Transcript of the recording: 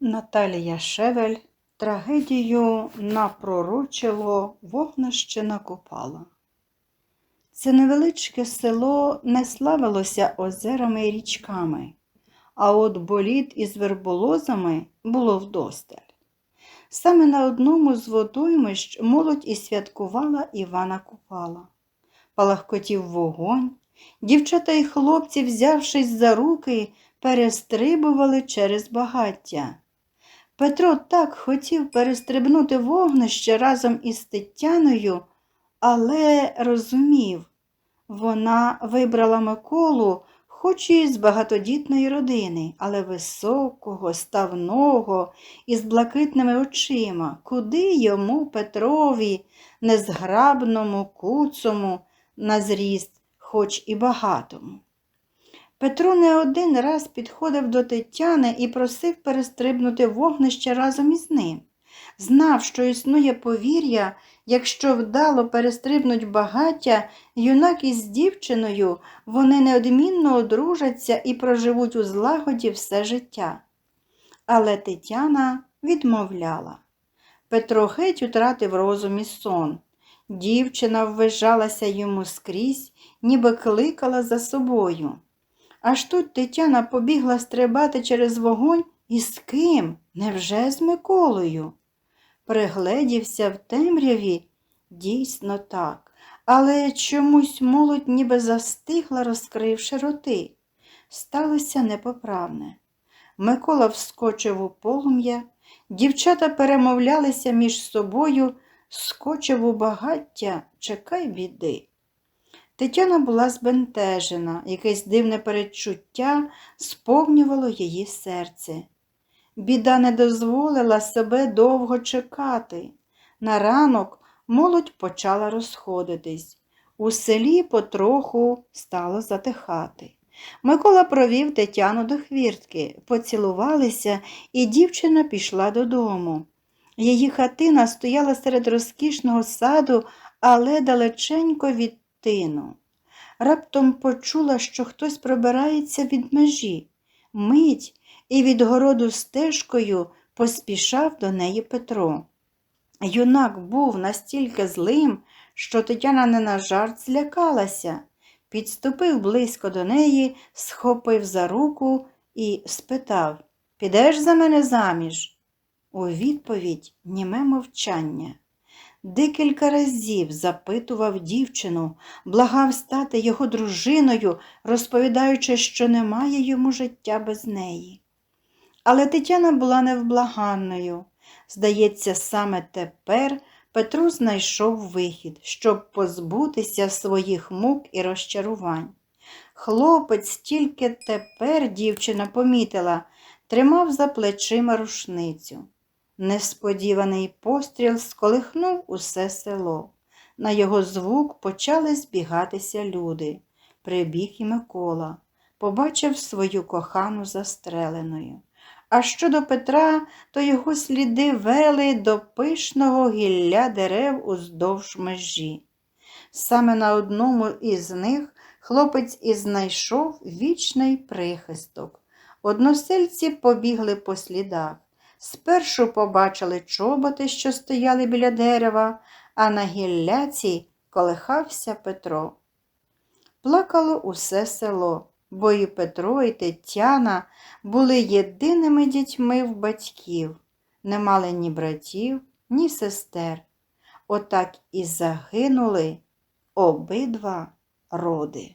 Наталія Шевель трагедію напророчило вогнище накопала. Це невеличке село не славилося озерами і річками, а от боліт із верболозами було вдосталь. Саме на одному з водоймищ молодь і святкувала Івана Купала. Палахкотів вогонь, дівчата і хлопці, взявшись за руки, перестрибували через багаття. Петро так хотів перестрибнути вогнище разом із Тетяною, але розумів, вона вибрала Миколу, хоч і з багатодітної родини, але високого, ставного, із блакитними очима, куди йому, Петрові, незграбному, куцому, на зріст, хоч і багатому. Петро не один раз підходив до Тетяни і просив перестрибнути вогнище разом із ним. Знав, що існує повір'я, якщо вдало перестрибнуть багаття, юнак із дівчиною вони неодмінно одружаться і проживуть у злагоді все життя. Але Тетяна відмовляла. Петро геть утратив розум і сон. Дівчина ввижалася йому скрізь, ніби кликала за собою. Аж тут Тетяна побігла стрибати через вогонь і з ким? Невже з Миколою? Пригледівся в темряві, дійсно так, але чомусь молодь ніби застигла, розкривши роти. Сталося непоправне. Микола вскочив у полум'я, дівчата перемовлялися між собою, скочив у багаття, чекай біди. Тетяна була збентежена, якесь дивне передчуття сповнювало її серце. Біда не дозволила себе довго чекати. На ранок молодь почала розходитись. У селі потроху стало затихати. Микола провів Тетяну до хвіртки, поцілувалися, і дівчина пішла додому. Її хатина стояла серед розкішного саду, але далеченько від тину. Раптом почула, що хтось пробирається від межі. Мить і від городу стежкою поспішав до неї Петро. Юнак був настільки злим, що Тетяна не на жарт злякалася. Підступив близько до неї, схопив за руку і спитав Підеш за мене заміж? У відповідь німе мовчання. Декілька разів запитував дівчину, благав стати його дружиною, розповідаючи, що немає йому життя без неї. Але Тетяна була невблаганною. Здається, саме тепер Петро знайшов вихід, щоб позбутися своїх мук і розчарувань. Хлопець тільки тепер дівчина помітила, тримав за плечима рушницю. Несподіваний постріл сколихнув усе село. На його звук почали збігатися люди. Прибіг і Микола, побачив свою кохану застреленою. А щодо Петра, то його сліди вели до пишного гілля дерев уздовж межі. Саме на одному із них хлопець і знайшов вічний прихисток. Односельці побігли по слідах. Спершу побачили чоботи, що стояли біля дерева, а на гілляці колихався Петро. Плакало усе село, бо і Петро, і Тетяна були єдиними дітьми в батьків, не мали ні братів, ні сестер. Отак і загинули обидва роди.